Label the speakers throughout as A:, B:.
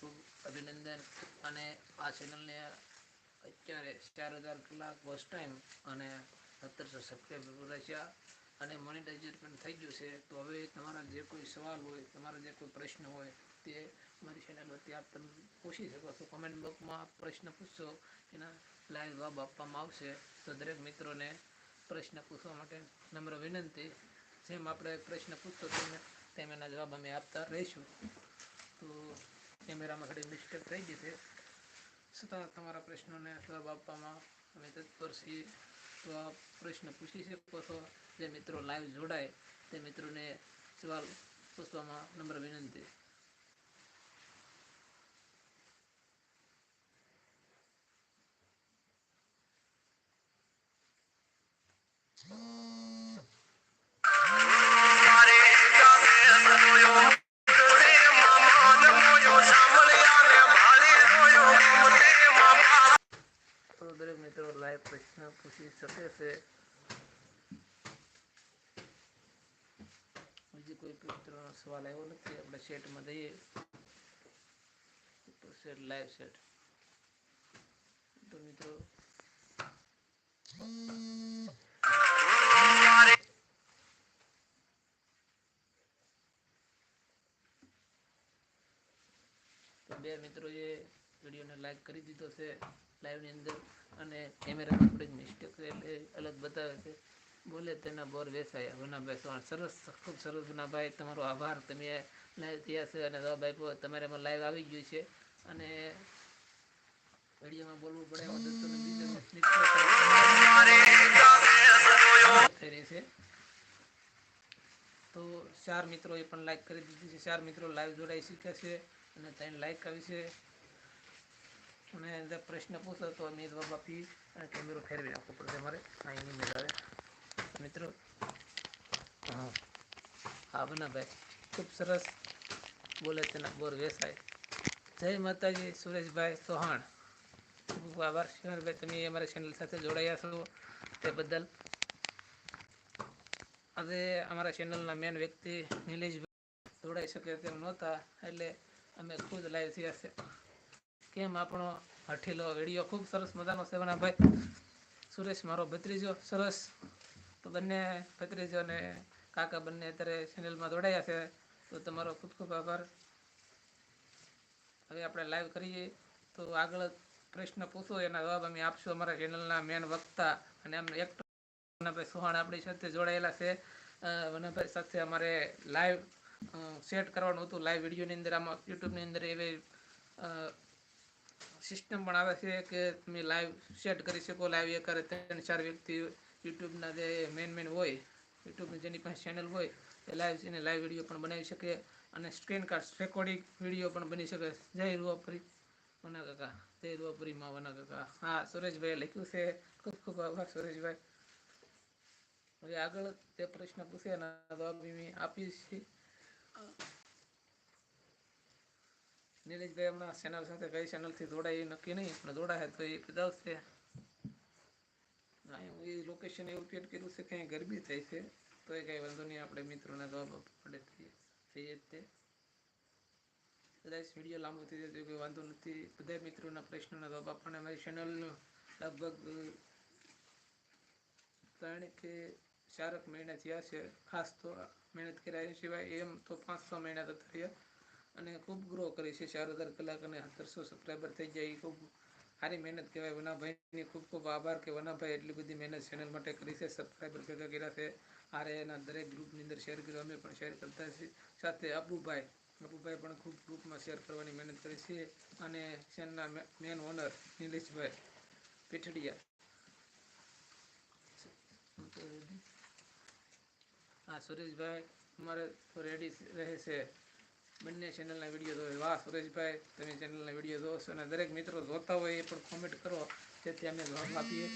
A: ખૂબ અભિનંદન. અને આ ચેનલને અત્યારે ચાર હજાર કલાક વોચ ટાઈમ અને સત્તરસો સબસ્ક્રાઈબર પૂરા થયા અને મોનિટાઇઝેશન પણ થઈ ગયું છે. તો હવે તમારા જે કોઈ સવાલ હોય, તમારા જે કોઈ પ્રશ્ન હોય, તે મારી ચેનલ પરથી આપ તમે પૂછી શકો છો. કમેન્ટ બોક્સમાં પ્રશ્ન પૂછશો, એના લાઈવ જવાબ આપવામાં આવશે. તો દરેક મિત્રોને પ્રશ્ન પૂછવા માટે નમ્ર વિનંતી. જેમ આપણે પ્રશ્ન પૂછતો તેમ તેમ એના જવાબ અમે આપતા રહીશું. તો કેમેરામાં ઘડી મિસ્ટેક થઈ ગઈ છે. છતાં તમારા પ્રશ્નોને જવાબ આપવામાં અમે તત્પર છીએ. તો આ પ્રશ્ન પૂછી શકો છો. જે મિત્રો લાઈવ જોડાય તે મિત્રોને સવાલ પૂછવામાં નમ્ર વિનંતી. સવાલ આવ્યો નથી, આપણે સેટમાં જઈએ સેટ લાઈવ સેટ તો મિત્રો, તો બે મિત્રોએ વિડીયોને લાઈક કરી દીધો છે લાઈવની અંદર, અને કેમેરામાં થોડીક મિસ્ટેક એટલે અલગ બતાવે છે. બોલે તેના બોર વેસાયા. વનાભાઈ ચૌહાણ સરસ, ખૂબ સરસ વનાભાઈ તમારો આભાર. તમે લાઈવ થયા છે અને જવાબ આપ્યો. એમાં લાઈવ આવી ગયું છે. અને વિડીયોમાં બોલવું પડે. મિત્રો થઈ રહી છે. તો ચાર મિત્રોએ પણ લાઈક કરી દીધી છે. ચાર મિત્રો લાઈવ જોડાઈ શીખ્યા છે અને ત્રણ લાઈક આવી છે. અને પ્રશ્ન પૂછો તો અમે જવાબ આપી અને કેમેરો ફેરવી નાખવો પડશે મારે નહીં મેળવે મિત્રો. હા. હા બનાભાઈ. ખૂબ સરસ બોલે તેના બોર વેસાય. જય માતાજી સુરેશભાઈ ચૌહાણ. ખૂબ ખૂબ આભાર. શિવરભાઈ તમે અમારા ચેનલ સાથે જોડાયા છો તે બદલ. આજે અમારા ચેનલના મેન વ્યક્તિ નિલેશભાઈ જોડાઈ શકે તેમ નહોતા એટલે અમે ખુદ લાઈવ થયા છે. કેમ આપણો હઠીલો વીડિયો ખૂબ સરસ મજાનો છે ભાઈ સુરેશ મારો ભત્રીજો સરસ. બંને ભત્રીજો અને કાકા બંને અત્યારે ચેનલમાં જોડાયા છે. તો તમારો ખૂબ ખૂબ આભાર. હવે આપણે લાઈવ કરીએ. તો આગળ પ્રશ્ન પૂછો, એના જવાબ અમે આપશું અમારા ચેનલના મેન વક્તા અને આમ એક વનાભાઈ સુહાણ આપણી સાથે જોડાયેલા છે. વનાભાઈ સાથે અમારે લાઈવ સેટ કરવાનું હતું. લાઈવ વિડીયોની અંદર આમાં યુટ્યુબની અંદર એવી સિસ્ટમ પણ આવે છે કે તમે લાઈવ સેટ કરી શકો. લાઈવ એ કરે ત્રણ ચાર વ્યક્તિ યુટ્યુબના જે મેન મેન હોય યુટ્યુબની જેની પાસે ચેનલ હોય, એ લાઈવ એને લાઈવ વીડિયો પણ બનાવી શકે અને સ્ક્રીન કાર્ડ રેકોર્ડિંગ વીડિયો પણ બની શકે. જય રૂવાપરી. વના કાકા. જય રૂવાપુરીમાં વના કાકા. હા, સુરેશભાઈએ લખ્યું છે. ખૂબ ખૂબ આભાર સુરેશભાઈ. હવે આગળ તે પ્રશ્ન પૂછે એના જવાબ આપીશ નિલેશભાઈ હમણાં ચેનલ સાથે કઈ ચેનલથી જોડાય એ નક્કી નહીં, પણ જોડાય તો એ બતાવશે એ લોકેશન એવું પેડ કર્યું છે ક્યાંય ગરબી થાય છે તો એ કાંઈ વાંધો નહીં, આપણે મિત્રોના જવાબ આપવા પડે થઈએ જ તે. કદાચ વીડિયો લાંબો થઈ જાય કોઈ વાંધો નથી. બધા મિત્રોના પ્રશ્નોના જવાબ આપણને અમારી ચેનલનું લગભગ ત્રણ કે ચારક મહિના થયા છે, ખાસ તો મહેનત કર્યા સિવાય એમ તો પાંચ છ મહિના તો થયા અને ખૂબ ગ્રો કરી છે, ચાર હજાર કલાક અને સત્તરસો સબસ્ક્રાઈબર થઈ જાય એ ખૂબ સારી મહેનત કહેવાય. વનાભાઈની ખૂબ ખૂબ આભાર કે વનાભાઈ એટલી બધી મહેનત ચેનલ માટે કરી છે સબસ્ક્રાઈબર ભેગા કર્યા છે. આરે એના દરેક ગ્રુપની અંદર શેર કર્યો, અમે પણ શેર કરતા છીએ. સાથે અબુભાઈ અબુભાઈ પણ ખૂબ ગ્રુપમાં શેર કરવાની મહેનત કરી છે અને ચેનલના મેન ઓનર નિલેશભાઈ પીઠડિયા. હા, સુરેશભાઈ અમારે રેડી રહે છે. બંને ચેનલના વીડિયો જોવે. વાહ, સુરેશભાઈ, તમે ચેનલના વીડિયો છો અને દરેક મિત્રો જોતા હોય એ પણ કોમેન્ટ કરો. જેથી અમે જવાબ આપીએ.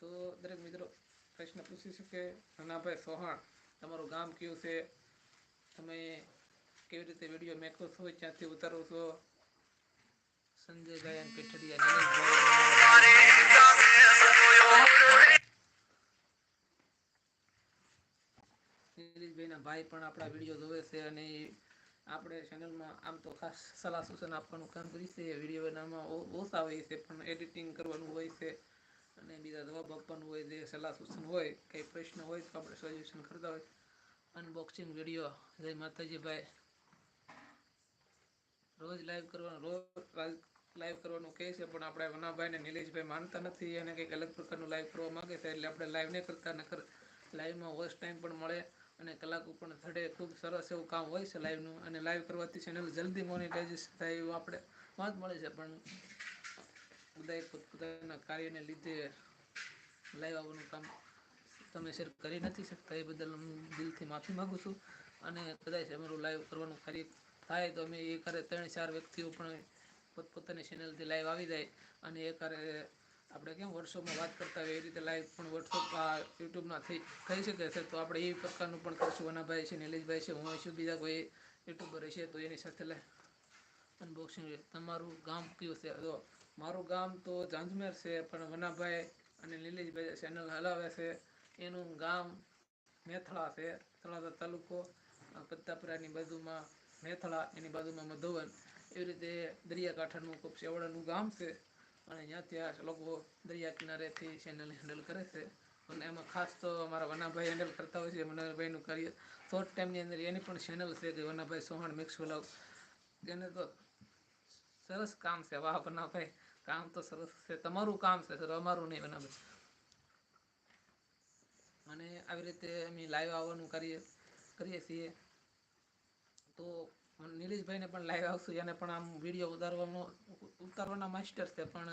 A: તો દરેક મિત્રો પ્રશ્ન પૂછી શકે. નાનાભાઈ સોહાણ તમારું ગામ કયું છે? તમે કેવી રીતે વીડિયો મેકો છો? ક્યાંથી ઉતારો છો? સંજયભાઈ અને કેઠડિયા ભાઈ પણ આપણા વીડિયો જોવે છે અને આપણે ચેનલમાં આમ તો ખાસ સલાહ સૂચન આપવાનું કામ કરીએ છીએ વીડિયો બનાવવામાં ઓછા હોય છે, પણ એડિટિંગ કરવાનું હોય છે અને બીજા જવાબ આપવાનું હોય જે સલાહ સૂચન હોય, કંઈ પ્રશ્ન હોય તો આપણે સોલ્યુશન કરતા હોય. અનબોક્સિંગ વીડિયો જય માતાજી ભાઈ. રોજ લાઈવ કરવાનો રોજ લાઈવ કરવાનું કહે છે, પણ આપણે વનાભાઈ ને નિલેશભાઈ માનતા નથી અને કંઈક અલગ પ્રકારનું લાઈવ કરવા માગે છે, એટલે આપણે લાઈવ નહીં કરતા, નકર લાઈવમાં વોચ ટાઈમ પણ મળે અને કલાકો પણ થડે ખૂબ સરસ એવું કામ હોય છે લાઈવનું અને લાઈવ કરવાથી ચેનલ જલ્દી મોનિટાઇઝેશન થાય એવું આપણે વાત મળે છે, પણ બધા પોતપોતાના કાર્યને લીધે લાઈવ આવવાનું કામ તમે શેર કરી નથી શકતા, એ બદલ હું દિલથી માફી માગું છું. અને કદાચ અમારું લાઈવ કરવાનું કાર્ય થાય તો અમે એ કરે ત્રણ ચાર વ્યક્તિઓ પણ પોતપોતાની ચેનલથી લાઈવ આવી જાય અને એ કરે આપણે કેમ વર્ષોમાં વાત કરતા હોય એ રીતે લાઈવ પણ વોટ્સઅપ યુટ્યુબમાં થઈ થઈ શકે છે. તો આપણે એ પ્રકારનું પણ કરશું. વનાભાઈ છે, નિલેશભાઈ છે, હું છું બીજા કોઈ યુટ્યુબર હશે તો એની સાથે લાઈવ અનબોક્સિંગ તમારું ગામ કયું છે? તો મારું ગામ તો જાંજમેર છે, પણ વનાભાઈ અને નિલેશભાઈ ચેનલ હલાવે છે. એનું ગામ મેથળા છે. તળાજા તાલુકો પત્તાપુરાની બાજુમાં મેથળા, એની બાજુમાં મધુવન. એવી રીતે દરિયાકાંઠાનું ખૂબ સેવડાનું ગામ છે. અને ત્યાંથી આ લોકો દરિયા કિનારેથી ચેનલ હેન્ડલ કરે છે. અને એમાં ખાસ તો અમારા વનાભાઈ હેન્ડલ કરતા હોય છે, વનાભાઈનું કાર્ય. શોર્ટ ટાઈમની અંદર એની પણ ચેનલ છે કે વનાભાઈ સોહણ મિક્સ વ્લોગ એને તો સરસ કામ છે. વાહ, વનાભાઈ, કામ તો સરસ છે. તમારું કામ છે સર અમારું નહીં વનાભાઈ. અને આવી રીતે અમે લાઈવ આવવાનું કાર્ય કરીએ છીએ. તો નિલેશભાઈને પણ લાઈવ આવશું એને પણ આમ વીડિયો ઉતારવાનો ઉતારવાના માસ્ટર છે, પણ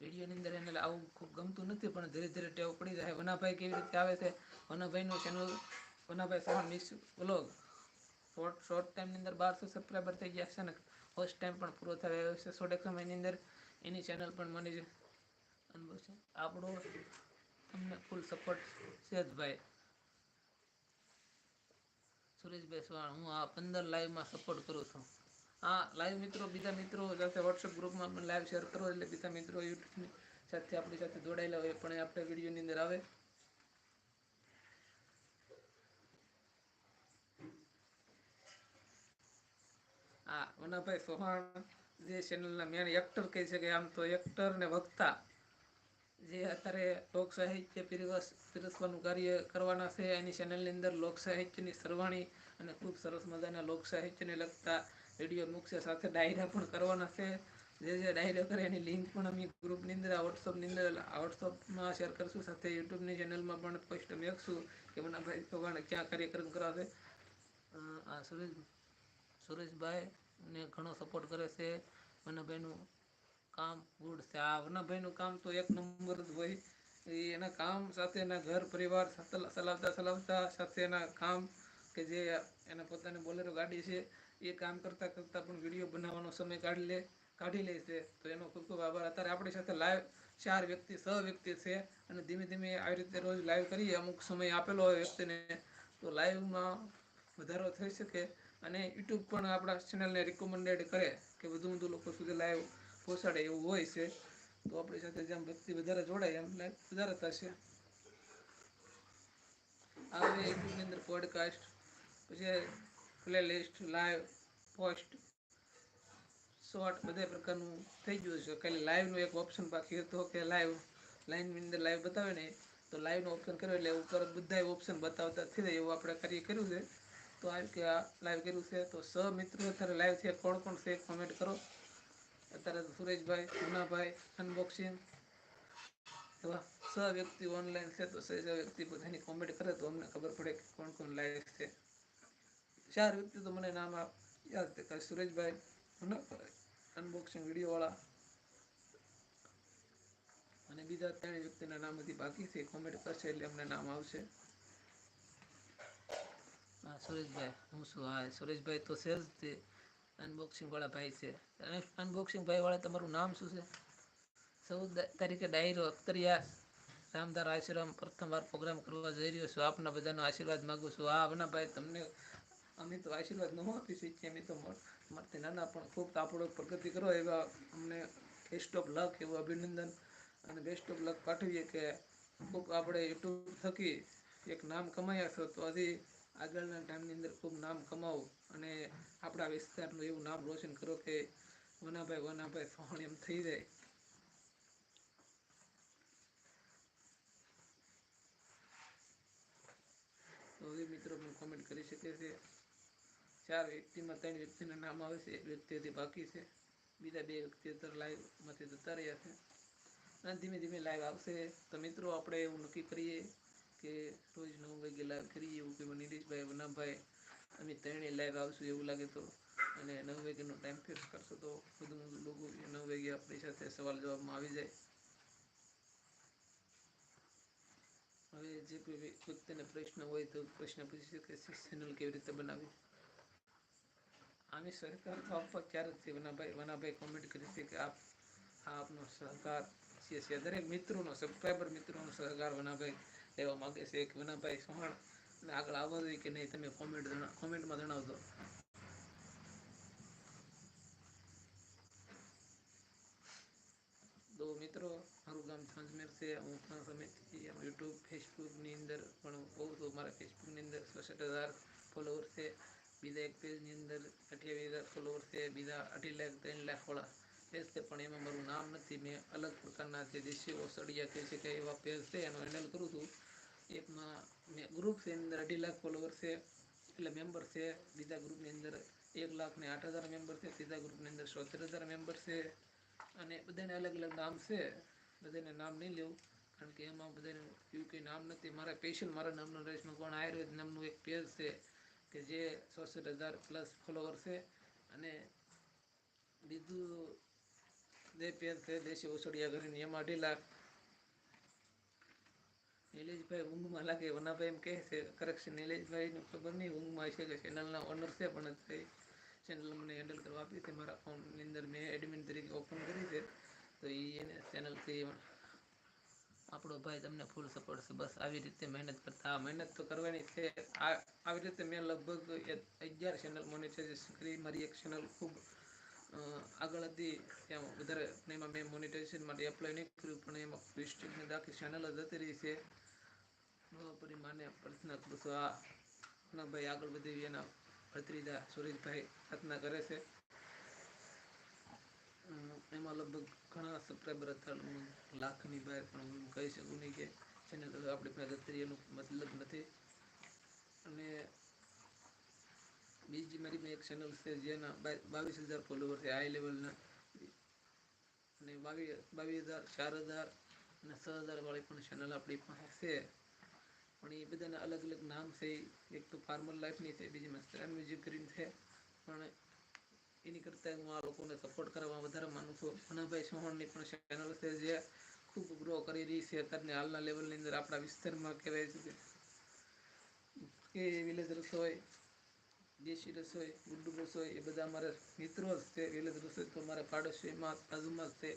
A: વિડીયોની અંદર એને આવું ખૂબ ગમતું નથી, પણ ધીરે ધીરે ટેવ પડી જાય. વનાભાઈ કેવી રીતે આવે છે? વનાભાઈનું ચેનલ વનાભાઈ સવાણ મિસ વ્લોગ શોર્ટ શોર્ટ ટાઈમની અંદર બારસો સબસ્ક્રાઈબર થઈ ગયા છે ને ફર્સ્ટ ટાઈમ પણ પૂરો થયો છે. થોડેક સમયની અંદર એની ચેનલ પણ મને અનુભવ છે આપણો તમને ફૂલ સપોર્ટ છે જ ભાઈ. સુરેશભાઈ ચૌહાણ હું આ પંદર લાઈવમાં સપોર્ટ કરું છું. હા લાઈવ મિત્રો, બીજા મિત્રો સાથે વોટ્સઅપ ગ્રુપમાં પણ લાઈવ શેર કરો, એટલે બીજા મિત્રો યુટ્યુબની સાથે આપણી સાથે જોડાયેલા હોય, પણ એ આપણે વિડીયોની અંદર આવે. હા વનાભાઈ સોહાણ જે ચેનલના મેન એક્ટર કહી શકે આમ તો એક્ટર ને વક્તા જે અત્યારે લોક સાહિત્ય પીરસ, પીરસવાનું કાર્ય કરવાના છે, એની ચેનલની અંદર લોક સાહિત્યની સરવાણી અને ખૂબ સરસ મજાના લોક સાહિત્યને લગતા વીડિયો મૂકશે. સાથે ડાયરા પણ કરવાના છે. જે જે ડાયરા કરે એની લિંક પણ અમે ગ્રુપની અંદર, આ વોટ્સઅપની અંદર, આ વોટ્સઅપમાં શેર કરશું. સાથે યુટ્યુબની ચેનલમાં પણ પોસ્ટ મેકશું કે મનાભાઈ ભગવાન ક્યાં કાર્યક્રમ કરાવે આ સુરેશ, સુરેશભાઈ ને ઘણો સપોર્ટ કરે છે. વનાભાઈનું કામ ગુડ છે આ વનાભાઈનું કામ તો એક નંબર જ હોય. એના કામ સાથે એના ઘર, પરિવાર ચલાવતા ચલાવતા સાથે એના કામ કે જે એના પોતાની બોલેરો ગાડી છે, એ કામ કરતાં કરતાં પણ વીડિયો બનાવવાનો સમય કાઢી લે કાઢી લે છે. તો એનો ખૂબ ખૂબ આભાર. અત્યારે આપણી સાથે લાઈવ ચાર વ્યક્તિ, છ વ્યક્તિ છે અને ધીમે ધીમે આવી રીતે રોજ લાઈવ કરીએ. અમુક સમય આપેલો હોય વ્યક્તિને. તો લાઈવમાં વધારો થઈ શકે અને યુટ્યુબ પણ આપણા ચેનલને રિકમેન્ડેડ કરે કે વધુ વધુ લોકો સુધી લાઈવ પહોંચાડે એવું હોય છે, તો આપણી સાથે જેમ ભક્તિ વધારે જોડાય એમ લાઈવ વધારે થશે. આવે યુટ્યુબની અંદર પોડકાસ્ટ પછી પ્લેલિસ્ટ લાઈવ પોસ્ટ શોર્ટ બધા પ્રકારનું થઈ ગયું છે. ખાલી લાઈવનું એક ઓપ્શન બાકી હતો કે લાઈવ લાઈનની અંદર લાઈવ બતાવે ને, તો લાઈવનો ઓપ્શન કર્યો એટલે ઉપર બધા ઓપ્શન બતાવતા થઈ જાય એવું આપણે કાર્ય કર્યું છે. તો આવી આ લાઈવ કર્યું છે. તો સ મિત્રો અત્યારે લાઈવ છે. કોણ કોણ છે કોમેન્ટ કરો. અત્યારે સુરેશભાઈ મુનાભાઈ અનબોક્સિંગ એવા સ વ્યક્તિ ઓનલાઈન છે તો સ વ્યક્તિ બધાની કોમેન્ટ કરે તો અમને ખબર પડે કે કોણ કોણ લાઈક છે. ચાર વ્યક્તિ તો મને નામ યાદ છે. સુરેશભાઈ અનબોક્સિંગ વિડીયોવાળા. અને બીજા ત્રણ વ્યક્તિના નામ હજી બાકી છે. કોમેન્ટ કરશે એટલે અમને નામ આવશે. હા, સુરેશભાઈ, હું શું હા, સુરેશભાઈ તો છે જ તે. અનબોક્સિંગ વાળા ભાઈ છે. અનબોક્સિંગ ભાઈ વાળા, તમારું નામ શું છે? ચૌદ તારીખે ડાયરો અખ્તરિયા રામદાર આશ્રમ પ્રથમવાર પ્રોગ્રામ કરવા જઈ રહ્યો છું. આપના બધાનો આશીર્વાદ માગું છું. હા આપના ભાઈ, તમને અમે તો આશીર્વાદ ન આપી શકીએ. અમે તો મરથી નાના, પણ ખૂબ આપણો પ્રગતિ કરો એવા અમને બેસ્ટ ઓફ લક એવું અભિનંદન. અને બેસ્ટ ઓફ લક પાઠવીએ કે ખૂબ આપણે યુટ્યુબ થકી એક નામ કમાયા છો, તો હજી આગળના ટાઈમની અંદર ખૂબ નામ કમાવો. અને આપણા વિસ્તારનું એવું નામ રોશન કરો કે વનાભાઈ વનાભાઈ, સોહણ એમ થઈ જાય. તો એ મિત્રો પણ કોમેન્ટ કરી શકે છે. ચાર વ્યક્તિમાં ત્રણ વ્યક્તિના નામ આવે છે. એક વ્યક્તિ હજી બાકી છે. બીજા બે વ્યક્તિ અત્યારે લાઈવમાંથી જતા રહ્યા છે. અને ધીમે ધીમે લાઈવ આવશે. તો મિત્રો આપણે એવું નક્કી કરીએ કે રોજ નવ વાગે લાઈવ કરીએ એવું કે નીલેશભાઈ, વનાભાઈ અમે ત્રણેય લાઈવ આવશું એવું લાગે તો. અને નવ વાગ્યાનો ટાઈમ ફિક્સ કરશો તો બધું લોકો નવ વાગે આપણી સાથે સવાલ જવાબમાં આવી જાય. હવે જે કોઈ વ્યક્તિને પ્રશ્ન હોય તો પ્રશ્ન પૂછી શકે ચેનલ કેવી રીતે બનાવી આની સહકાર તો આપવા ક્યારે છે? વનાભાઈ વનાભાઈ કોમેન્ટ કરી છે કે આપ આપનો સહકાર છે દરેક મિત્રોનો સબસ્ક્રાઈબર મિત્રોનો સહકાર વનાભાઈ લેવા માગે છે. કે વનાભાઈ સોહાણ અને આગળ આવવા કે નહીં, તમે કોમેન્ટ કોમેન્ટમાં જણાવજો. તો મિત્રો, મારું ગામ સંજમેર છે. હું ઘણા સમયથી યુટ્યુબ ફેસબુકની અંદર પણ બહુ તો મારા ફેસબુકની અંદર છસઠ હજાર ફોલોવર છે. બીજા એક પેજની અંદર અઠ્યાવીસ હજાર ફોલોવર છે. બીજા અઢી લાખ, ત્રણ લાખવાળા પેજ છે. પણ એમાં મારું નામ નથી. મેં અલગ પ્રકારના જે દેશીઓ સળિયા કહે કે એવા પેજ છે, એનો હેન્ડલ કરું છું. એકમાં ગ્રુપ છે અંદર અઢી લાખ ફોલોવર છે, એટલે મેમ્બર છે. બીજા ગ્રુપની અંદર એક લાખ ને આઠ હજાર મેમ્બર છે, ત્રીજા ગ્રુપની અંદર સોતેર હજાર મેમ્બર છે. અને બધાને અલગ અલગ નામ છે. બધાને નામ નહીં લેવું, કારણ કે એમાં બધાને એવું કંઈ નામ નથી. મારા સ્પેશિયલ મારા નામનું રેશમાં કોણ? આયુર્વેદ નામનું એક પેજ છે કે જે સોસઠ હજાર પ્લસ ફોલોવર છે. અને બીજું જે પેજ છે, દેશી ઓસડિયા કરીને એમાં અઢી લાખ નિલેશભાઈ ઊંઘમાં લાગે વનાભાઈ એમ કહે છે કરેક્શન નિલેશભાઈને ખબર નહીં, ઊંઘમાં છે કે ચેનલના ઓનર છે પણ અત્યારે ચેનલ મને હેન્ડલ કરવા આપી છે, મારા અકાઉન્ટની અંદર મેં એડમિન તરીકે ઓપન કરી છે. તો એ એને ચેનલથી આપણો ભાઈ તમને ફૂલ સપોર્ટ છે. બસ આવી રીતે મહેનત કરતા મહેનત તો કરવાની છે. આ, આવી રીતે મેં લગભગ અગિયાર ચેનલ મોનિટાઇઝેશન કરી. મારી એક ચેનલ ખૂબ આગળ હતી ત્યાં વધારે એમાં મેં મોનિટાઇઝેશન માટે એપ્લાય નહીં કર્યું, પણ એમાં ડિસ્ટ્રિક્ટની આખી ચેનલ જ જતી રહી છે. પરિમાને પ્રાર્થના કરું છું. આ ભાઈ આગળ વધી એના ભત્રીજા સુરેશભાઈ પ્રાર્થના કરે છે. એમાં લગભગ ઘણા સબસ્ક્રાઈબર હતા લાખની બહાર પણ હું કહી શકું નહીં કે ચેનલ આપણે પાસે જતી મતલબ નથી. અને બીજી મારી એક ચેનલ છે જેના બાવીસ હજાર ફોલોવર છે હાઈ લેવલના અને બાવીસ બાવીસ હજાર, ચાર હજાર અને છ હજાર વાળી પણ ચેનલ આપણી પાસે છે. પણ એ બધાના અલગ અલગ નામ છે. એક તો ફાર્મર લાઈફની છે, બીજી માસ્ટર મ્યુઝિક કરીને છે. પણ એની કરતાં હું આ લોકોને સપોર્ટ કરવા વધારે માનું છું. મનાભાઈ ચૌહાણની પણ ચેનલ છે જે ખૂબ ગ્રો કરી રહી છે. અત્યારની હાલના લેવલની અંદર આપણા વિસ્તારમાં કહેવાય છે કે વિલેજ રસોઈ દેશી રસોઈ ગુડ્ડુ રસોઈ એ બધા મારા મિત્રો જ છે. એટલે રસોઈ તો મારા પાડોશીમાં બાજુમાં છે.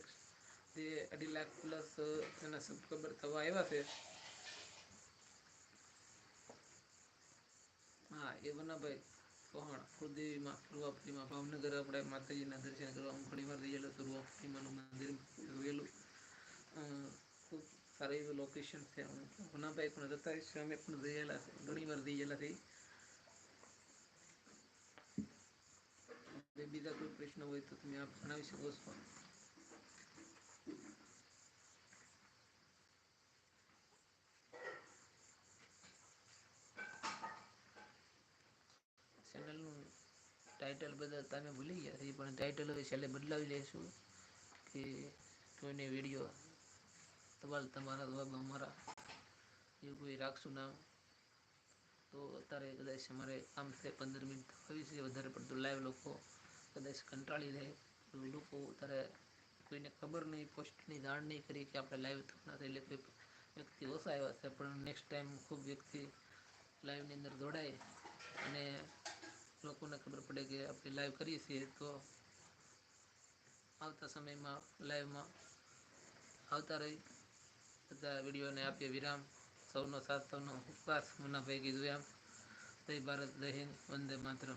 A: જે અઢી લાખ પ્લસ એના સબસ્ક્રાઈબર થવા આવ્યા છે. હા, એ વનાભાઈ કોહણ કુળદેવીમાં રૂવાપરીમાં ભાવનગર આપણે માતાજીના દર્શન કરવા હું ઘણી વાર રહેલો તો રૂવાપુરીમાંનું મંદિર જોયેલું ખૂબ સારું એવું લોકેશન છે. હું વનાભાઈ પણ છે. અમે પણ રહેલા છે. ઘણી વાર રહેલા છે બીજા કોઈ પ્રશ્ન હોય તો તમે આપ જણાવી શકો છો ચેનલનું ટાઇટલ બધા તમે ભૂલી ગયા છે, પણ ટાઇટલ હવે છેલ્લે બદલાવી લઈશું કે કોઈને વીડિયો સવાલ તમારા જવાબ અમારા એવું કોઈ રાખશું નામ તો અત્યારે કદાચ અમારે કામ છે પંદર મિનિટ આવી છે, વધારે પડતું લાઈવ લોકો કદાચ કંટાળી રહે. લોકો અત્યારે કોઈને ખબર નહીં, પોસ્ટની જાણ નહીં કરી કે આપણે લાઈવ થવાના એટલે કોઈ વ્યક્તિ ઓછા આવ્યા છે. પણ નેક્સ્ટ ટાઈમ ખૂબ વ્યક્તિ લાઈવની અંદર જોડાય અને લોકોને ખબર પડે કે આપણે લાઈવ કરીએ છીએ, તો આવતા સમયમાં લાઈવમાં આવતા રહી. બધા વિડીયોને આપીએ વિરામ. સૌનો સાથ, સૌનો ઉપવાસ. મુનાભાઈ કીધું એમ. જય ભારત, જય હિન્દ. વંદે માતરમ.